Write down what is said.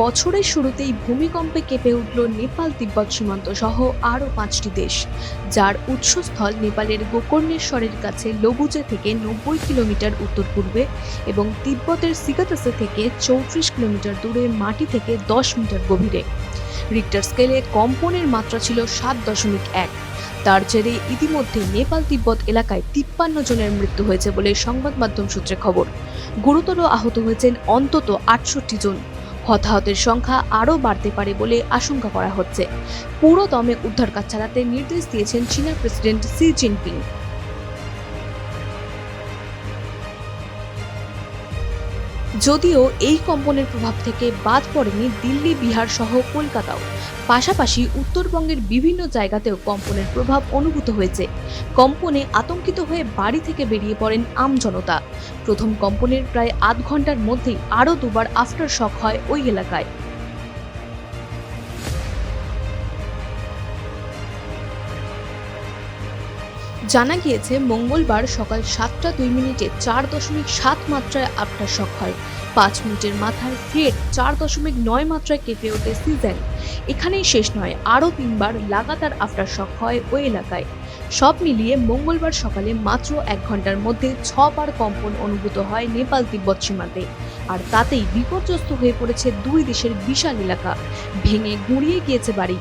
বছরের শুরুতেই ভূমিকম্পে কেঁপে উঠল নেপাল তিব্বত সীমান্ত সহ আরও পাঁচটি দেশ, যার উৎসস্থল নেপালের গোকর্ণেশ্বরের কাছে লবুজে থেকে নব্বই কিলোমিটার উত্তর পূর্বে এবং তিব্বতের সিগাতাসে থেকে চৌত্রিশ কিলোমিটার দূরে মাটি থেকে দশ মিটার গভীরে। রিক্টার স্কেলে কম্পনের মাত্রা ছিল সাত দশমিক এক। তার জেরে ইতিমধ্যে নেপাল তিব্বত এলাকায় তিপ্পান্ন জনের মৃত্যু হয়েছে বলে সংবাদ মাধ্যম সূত্রে খবর। গুরুতর আহত হয়েছেন অন্তত আটষট্টি জন। হতাহতের সংখ্যা আরও বাড়তে পারে বলে আশঙ্কা করা হচ্ছে। পুরো দমে উদ্ধার কাজ চালাতে নির্দেশ দিয়েছেন চীনা প্রেসিডেন্ট সি জিনপিং। যদিও এই কম্পনের প্রভাব থেকে বাদ পড়েনি দিল্লি, বিহার সহ কলকাতাও। পাশাপাশি উত্তরবঙ্গের বিভিন্ন জায়গাতেও কম্পনের প্রভাব অনুভূত হয়েছে। কম্পনে আতঙ্কিত হয়ে বাড়ি থেকে বেরিয়ে পড়েন আমজনতা প্রথম কম্পনের প্রায় আধ ঘণ্টার মধ্যেই আরও দুবার আফটার শক হয় ওই এলাকায়। জানা গিয়েছে, মঙ্গলবার সকাল সাতটা দুই মিনিটে চার দশমিক সাত মাত্রায় আফটার শক হয়। পাঁচ মিনিটের মাথায় ফের চার দশমিক নয় মাত্রায় কেঁপে ওঠে সিজন এখানেই শেষ নয়, আরও তিনবার লাগাতার আফটার শক হয় ওই এলাকায়। সব মিলিয়ে মঙ্গলবার সকালে মাত্র এক ঘণ্টার মধ্যে ছবার কম্পন অনুভূত হয় নেপাল তিব্বত সীমান্তে আর তাতেই বিপর্যস্ত হয়ে পড়েছে দুই দেশের বিশাল এলাকা। ভেঙে গুঁড়িয়ে গিয়েছে বাড়ি।